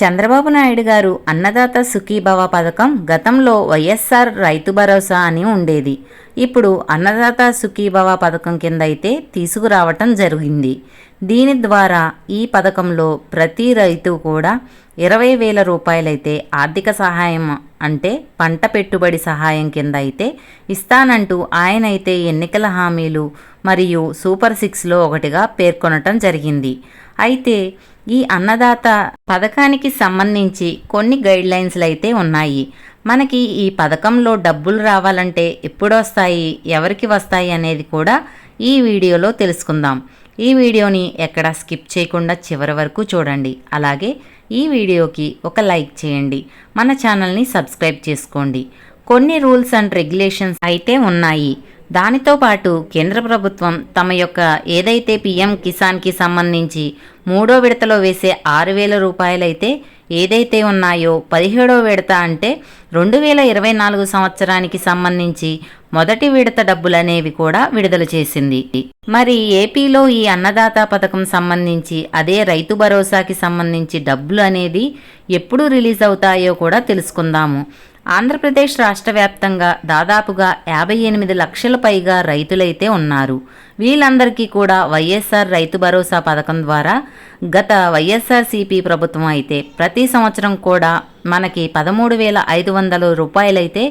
చంద్రబాబు నాయుడు గారు అన్నదాత సుఖీభవ పథకం గతంలో వైఎస్ఆర్ రైతు భరోసా అని ఉండేది. ఇప్పుడు అన్నదాత సుఖీభవ పథకం కింద అయితే తీసుకురావటం జరిగింది. దీని ద్వారా ఈ పథకంలో ప్రతి రైతు కూడా ఇరవై వేల రూపాయలైతే ఆర్థిక సహాయం అంటే పంట పెట్టుబడి సహాయం కింద అయితే ఇస్తానంటూ ఆయన అయితే ఎన్నికల హామీలు మరియు సూపర్ సిక్స్లో ఒకటిగా పేర్కొనటం జరిగింది. అయితే ఈ అన్నదాత పథకానికి సంబంధించి కొన్ని గైడ్ లైన్స్లు అయితే ఉన్నాయి. మనకి ఈ పథకంలో డబ్బులు రావాలంటే ఎప్పుడు వస్తాయి ఎవరికి వస్తాయి అనేది కూడా ఈ వీడియోలో తెలుసుకుందాం. ఈ వీడియోని ఎక్కడ స్కిప్ చేయకుండా చివరి వరకు చూడండి. అలాగే ఈ వీడియోకి ఒక లైక్ చేయండి. మన ఛానల్ని సబ్స్క్రైబ్ చేసుకోండి. కొన్ని రూల్స్ అండ్ రెగ్యులేషన్స్ అయితే ఉన్నాయి. దానితో పాటు కేంద్ర ప్రభుత్వం తమ యొక్క ఏదైతే పీఎం కిసాన్కి సంబంధించి మూడో విడతలో వేసే ఆరు వేల రూపాయలైతే ఏదైతే ఉన్నాయో పదిహేడో విడత అంటే రెండు వేల ఇరవై నాలుగు సంవత్సరానికి సంబంధించి మొదటి విడత డబ్బులనేవి కూడా విడుదల చేసింది. మరి ఏపీలో ఈ అన్నదాత పథకం సంబంధించి అదే రైతు భరోసాకి సంబంధించి డబ్బులు అనేది ఎప్పుడు రిలీజ్ అవుతాయో కూడా తెలుసుకుందాము. ఆంధ్రప్రదేశ్ రాష్ట్ర వ్యాప్తంగా దాదాపుగా యాభై ఎనిమిది లక్షల పైగా రైతులైతే ఉన్నారు. వీళ్ళందరికీ కూడా వైఎస్ఆర్ రైతు భరోసా పథకం ద్వారా గత వైఎస్ఆర్సీపీ ప్రభుత్వం అయితే ప్రతి సంవత్సరం కూడా మనకి పదమూడు వేల ఐదు వందల రూపాయలైతే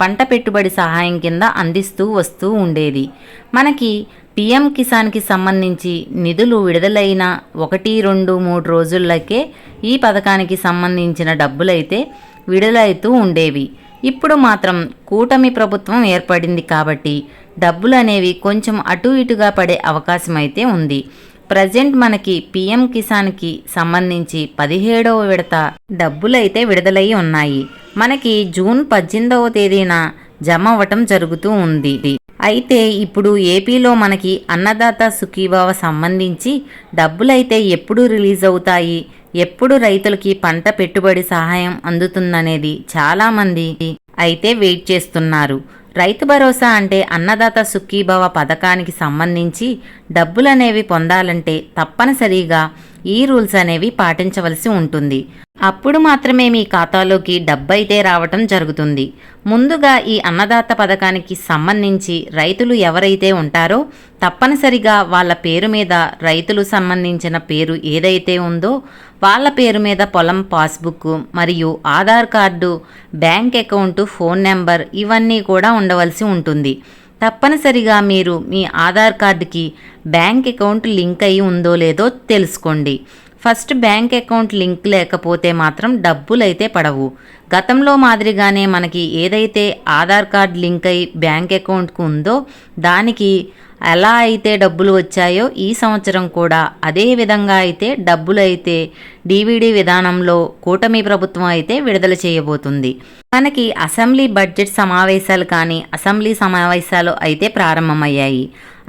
పంట పెట్టుబడి సహాయం కింద అందిస్తూ వస్తూ ఉండేది. మనకి పిఎం కిసాన్కి సంబంధించి నిధులు విడుదలైన ఒకటి రెండు మూడు రోజుల్లోకే ఈ పథకానికి సంబంధించిన డబ్బులైతే విడుదలవుతూ ఉండేవి. ఇప్పుడు మాత్రం కూటమి ప్రభుత్వం ఏర్పడింది కాబట్టి డబ్బులు అనేవి కొంచెం అటు ఇటుగా పడే అవకాశం అయితే ఉంది. ప్రజెంట్ మనకి పిఎం కిసాన్కి సంబంధించి పదిహేడవ విడత డబ్బులైతే విడుదలై ఉన్నాయి. మనకి జూన్ పద్దెనిమిదవ తేదీన జమ అవ్వటం జరుగుతూ ఉంది. అయితే ఇప్పుడు ఏపీలో మనకి అన్నదాత సుఖీభావ సంబంధించి డబ్బులైతే ఎప్పుడు రిలీజ్ అవుతాయి? ఎప్పుడు రైతులకి పంట పెట్టుబడి సహాయం అందుతుందనేది చాలామంది అయితే వెయిట్ చేస్తున్నారు. రైతు భరోసా అంటే అన్నదాత సుఖీభవ పథకానికి సంబంధించి డబ్బులనేవి పొందాలంటే తప్పనిసరిగా ఈ రూల్స్ అనేవి పాటించవలసి ఉంటుంది. అప్పుడు మాత్రమే మీ ఖాతాలోకి డబ్బైతే రావటం జరుగుతుంది. ముందుగా ఈ అన్నదాత పథకానికి సంబంధించి రైతులు ఎవరైతే ఉంటారో తప్పనిసరిగా వాళ్ళ పేరు మీద రైతులు సంబంధించిన పేరు ఏదైతే ఉందో వాళ్ళ పేరు మీద పొలం పాస్బుక్ మరియు Aadhaar card bank account phone number ఇవన్నీ కూడా ఉండవలసి ఉంటుంది. తప్పనిసరిగా మీరు మీ ఆధార్ కార్డుకి బ్యాంక్ అకౌంట్ లింక్ అయి ఉందో లేదో తెలుసుకోండి. ఫస్ట్ బ్యాంక్ అకౌంట్ లింక్ లేకపోతే మాత్రం డబ్బులు అయితే పడవు. గతంలో మాదిరిగానే మనకి ఏదైతే ఆధార్ కార్డ్ లింక్ అయి బ్యాంక్ అకౌంట్కు ఉందో దానికి ఎలా అయితే డబ్బులు వచ్చాయో ఈ సంవత్సరం కూడా అదే విధంగా అయితే డబ్బులు అయితే డీవీడీ విధానంలో కూటమి ప్రభుత్వం అయితే విడుదల చేయబోతుంది. మనకి అసెంబ్లీ బడ్జెట్ సమావేశాలు కానీ అసెంబ్లీ సమావేశాలు అయితే ప్రారంభమయ్యాయి.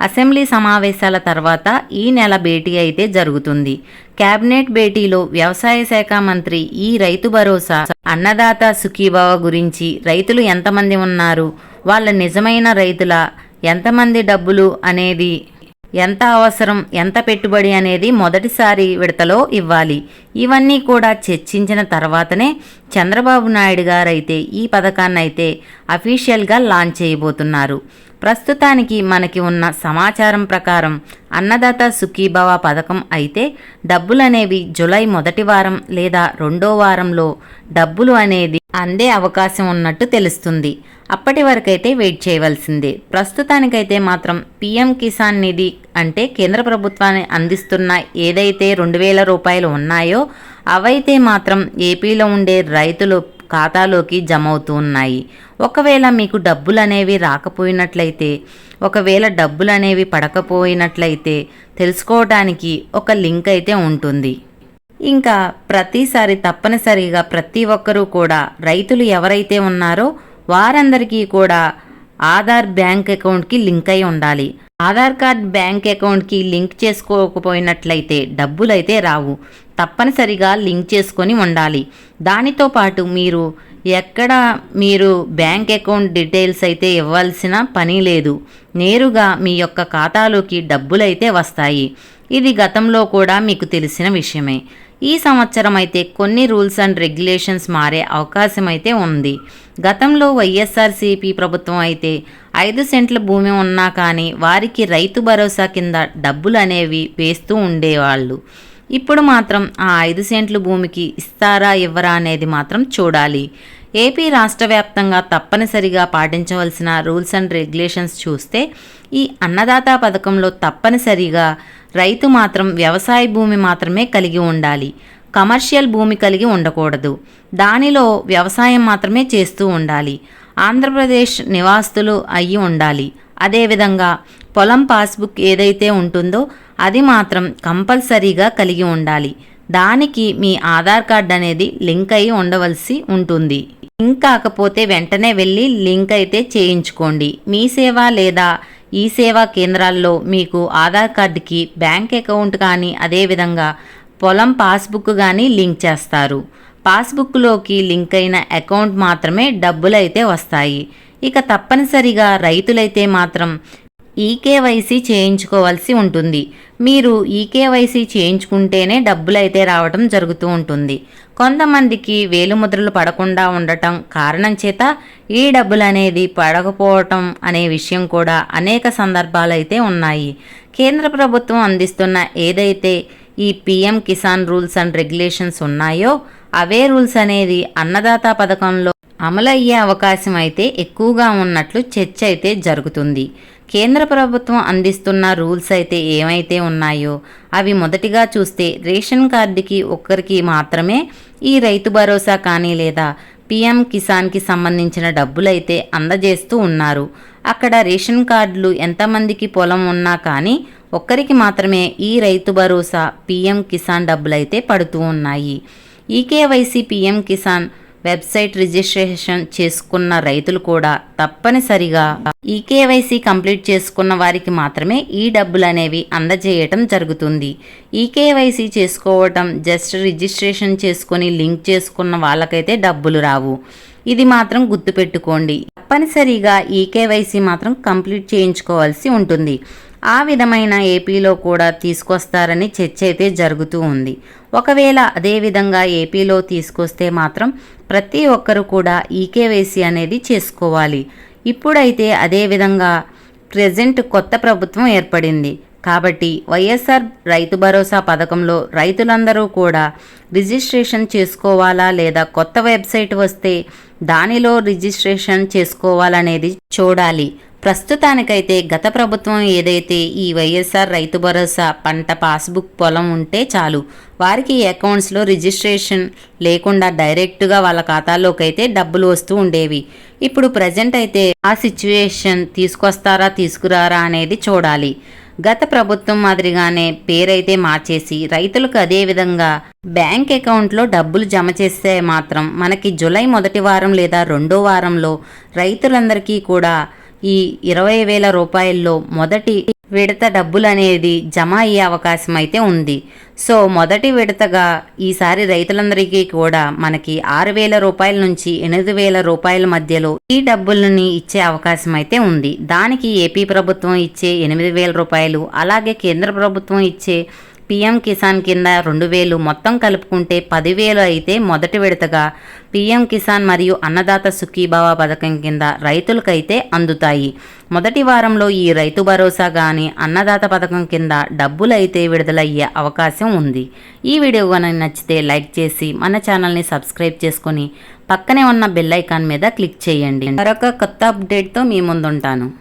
అసెంబ్లీ సమావేశాల తర్వాత ఈ నెల భేటీ అయితే జరుగుతుంది. కేబినెట్ భేటీలో వ్యవసాయ శాఖ మంత్రి ఈ రైతు భరోసా అన్నదాత సుఖీభావ గురించి రైతులు ఎంతమంది ఉన్నారు వాళ్ళ నిజమైన రైతుల ఎంతమంది డబ్బులు అనేది ఎంత అవసరం ఎంత పెట్టుబడి అనేది మొదటిసారి విడతలో ఇవ్వాలి. ఇవన్నీ కూడా చర్చించిన తర్వాతనే చంద్రబాబు నాయుడు గారైతే ఈ పథకాన్ని అయితే అఫీషియల్గా లాంచ్ చేయబోతున్నారు. ప్రస్తుతానికి మనకి ఉన్న సమాచారం ప్రకారం అన్నదాత సుఖీభవ పథకం అయితే డబ్బులు అనేవి జులై మొదటి వారం లేదా రెండో వారంలో డబ్బులు అనేది అందే అవకాశం ఉన్నట్టు తెలుస్తుంది. అప్పటి వరకైతే వెయిట్ చేయవలసిందే. ప్రస్తుతానికైతే మాత్రం పీఎం కిసాన్ నిధి అంటే కేంద్ర ప్రభుత్వాన్ని అందిస్తున్న ఏదైతే రెండు వేల రూపాయలు ఉన్నాయో అవైతే మాత్రం ఏపీలో ఉండే రైతులు ఖాతాలోకి జమ అవుతూ ఉన్నాయి. ఒకవేళ మీకు డబ్బులు అనేవి రాకపోయినట్లయితే ఒకవేళ డబ్బులు అనేవి పడకపోయినట్లయితే తెలుసుకోవడానికి ఒక లింక్ అయితే ఉంటుంది. ఇంకా ప్రతిసారి తప్పనిసరిగా ప్రతి ఒక్కరూ కూడా రైతులు ఎవరైతే ఉన్నారో వారందరికీ కూడా ఆధార్ బ్యాంక్ అకౌంట్కి లింక్ అయి ఉండాలి. ఆధార్ కార్డ్ బ్యాంక్ అకౌంట్కి లింక్ చేసుకోకపోయినట్లయితే డబ్బులు అయితే రావు. తప్పనిసరిగా లింక్ చేసుకొని ఉండాలి. దానితో పాటు మీరు ఎక్కడ మీరు బ్యాంక్ అకౌంట్ డీటెయిల్స్ అయితే ఇవ్వాల్సిన పని లేదు. నేరుగా మీ యొక్క ఖాతాలోకి డబ్బులైతే వస్తాయి. ఇది గతంలో కూడా మీకు తెలిసిన విషయమే. ఈ సంవత్సరం అయితే కొన్ని రూల్స్ అండ్ రెగ్యులేషన్స్ మారే అవకాశం అయితే ఉంది. గతంలో వైఎస్ఆర్సీపీ ప్రభుత్వం అయితే ఐదు సెంట్ల భూమి ఉన్నా కానీ వారికి రైతు భరోసా కింద డబ్బులు అనేవి వేస్తూ ఉండేవాళ్ళు. ఇప్పుడు మాత్రం ఆ ఐదు సెంట్ల భూమికి ఇస్తారా ఇవ్వరా అనేది మాత్రం చూడాలి. ఏపీ రాష్ట్ర వ్యాప్తంగా తప్పనిసరిగా పాటించవలసిన రూల్స్ అండ్ రెగ్యులేషన్స్ చూస్తే ఈ అన్నదాత పథకంలో తప్పనిసరిగా రైతు మాత్రం వ్యవసాయ భూమి మాత్రమే కలిగి ఉండాలి. కమర్షియల్ భూమి కలిగి ఉండకూడదు. దానిలో వ్యవసాయం మాత్రమే చేస్తూ ఉండాలి. ఆంధ్రప్రదేశ్ నివాస్తులు అయ్యి ఉండాలి. అదేవిధంగా పొలం పాస్బుక్ ఏదైతే ఉంటుందో అది మాత్రం కంపల్సరీగా కలిగి ఉండాలి. దానికి మీ ఆధార్ కార్డ్ అనేది లింక్ అయి ఉండవలసి ఉంటుంది. లింక్ కాకపోతే వెంటనే వెళ్ళి లింక్ అయితే చేయించుకోండి. మీ సేవ లేదా ఈ సేవా కేంద్రాల్లో మీకు ఆధార్ కార్డుకి బ్యాంక్ అకౌంట్ కానీ అదేవిధంగా పొలం పాస్బుక్ కానీ లింక్ చేస్తారు. పాస్బుక్లోకి లింక్ అయిన అకౌంట్ మాత్రమే డబ్బులు అయితే వస్తాయి. ఇక తప్పనిసరిగా రైతులైతే మాత్రం ఈకేవైసీ చేయించుకోవాల్సి ఉంటుంది. మీరు ఈకేవైసీ చేయించుకుంటేనే డబ్బులు అయితే రావడం జరుగుతూ ఉంటుంది. కొంతమందికి వేలుముద్రలు పడకుండా ఉండటం కారణం చేత ఈ డబ్బులు అనేది పడకపోవటం అనే విషయం కూడా అనేక సందర్భాలైతే ఉన్నాయి. కేంద్ర ప్రభుత్వం అందిస్తున్న ఏదైతే ఈ PM Kisan rules and regulations ఉన్నాయో అవే రూల్స్ అనేది అన్నదాత పథకంలో అమలయ్యే అవకాశం అయితే ఎక్కువగా ఉన్నట్లు చర్చ అయితే జరుగుతుంది. కేంద్ర ప్రభుత్వం అందిస్తున్న రూల్స్ అయితే ఏమైతే ఉన్నాయో అవి మొదటిగా చూస్తే రేషన్ కార్డుకి ఒక్కరికి మాత్రమే ఈ రైతు భరోసా కానీ లేదా పిఎం కిసాన్కి సంబంధించిన డబ్బులైతే అందజేస్తూ ఉన్నారు. అక్కడ రేషన్ కార్డులు ఎంతమందికి పొలం ఉన్నా కానీ ఒక్కరికి మాత్రమే ఈ రైతు భరోసా పిఎం కిసాన్ డబ్బులైతే పడుతూ ఉన్నాయి. E KYC PM Kisan website registration చేసుకున్న రైతులు కూడా తప్పనిసరిగా ఈ కేవైసీ కంప్లీట్ చేసుకున్న వారికి మాత్రమే ఈ డబ్బులు అనేవి అందజేయటం జరుగుతుంది. ఈ కేవైసీ చేసుకోవటం జస్ట్ రిజిస్ట్రేషన్ చేసుకొని లింక్ చేసుకున్న వాళ్ళకైతే డబ్బులు రావు. ఇది మాత్రం గుర్తుపెట్టుకోండి. తప్పనిసరిగా ఈ కేవైసీ మాత్రం కంప్లీట్ చేయించుకోవాల్సి ఉంటుంది. ఆ విధమైన ఏపీలో కూడా తీసుకొస్తారని చర్చ అయితే జరుగుతూ ఉంది. ఒకవేళ అదే విధంగా ఏపీలో తీసుకొస్తే మాత్రం ప్రతి ఒక్కరు కూడా ఈకేవైసీ అనేది చేసుకోవాలి. ఇప్పుడైతే అదే విధంగా ప్రజెంట్ కొత్త ప్రభుత్వం ఏర్పడింది. కాబట్టి వైఎస్ఆర్ రైతు భరోసా పథకంలో రైతులందరూ కూడా రిజిస్ట్రేషన్ చేసుకోవాలా లేదా కొత్త వెబ్సైట్ వస్తే దానిలో రిజిస్ట్రేషన్ చేసుకోవాలనేది చూడాలి. ప్రస్తుతానికైతే గత ప్రభుత్వం ఏదైతే ఈ వైఎస్ఆర్ రైతు భరోసా పంట పాస్బుక్ పొలం ఉంటే చాలు. వారికి అకౌంట్స్లో రిజిస్ట్రేషన్ లేకుండా డైరెక్ట్గా వాళ్ళ ఖాతాల్లోకి అయితే డబ్బులు వస్తూ ఉండేవి. ఇప్పుడు ప్రజెంట్ అయితే ఆ సిచ్యువేషన్ తీసుకొస్తారా తీసుకురారా అనేది చూడాలి. గత ప్రభుత్వం మాదిరిగానే పేరైతే మార్చేసి రైతులకు అదే విధంగా బ్యాంక్ అకౌంట్లో డబ్బులు జమ చేస్తే మాత్రం మనకి జులై మొదటి వారం లేదా రెండో వారంలో రైతులందరికీ కూడా ఈ ఇరవై వేల రూపాయల్లో మొదటి విడత డబ్బులు అనేది జమ అయ్యే అవకాశం అయితే ఉంది. సో మొదటి విడతగా ఈసారి రైతులందరికీ కూడా మనకి ఆరు వేల రూపాయల నుంచి ఎనిమిది వేల రూపాయల మధ్యలో ఈ డబ్బులని ఇచ్చే అవకాశం అయితే ఉంది. దానికి ఏపీ ప్రభుత్వం ఇచ్చే ఎనిమిది వేల రూపాయలు అలాగే కేంద్ర ప్రభుత్వం ఇచ్చే పీఎం కిసాన్ కింద రెండు వేలు మొత్తం కలుపుకుంటే పదివేలు అయితే మొదటి విడతగా. పీఎం కిసాన్ మరియు అన్నదాత సుఖీభావ పథకం కింద రైతులకైతే అందుతాయి. మొదటి వారంలో ఈ రైతు భరోసా కానీ అన్నదాత పథకం కింద డబ్బులు అయితే విడుదలయ్యే అవకాశం ఉంది. ఈ వీడియో కనుక నచ్చితే లైక్ చేసి మన ఛానల్ని సబ్స్క్రైబ్ చేసుకొని పక్కనే ఉన్న బెల్ ఐకాన్ మీద క్లిక్ చేయండి. మరొక కొత్త అప్డేట్తో మీ ముందుంటాను.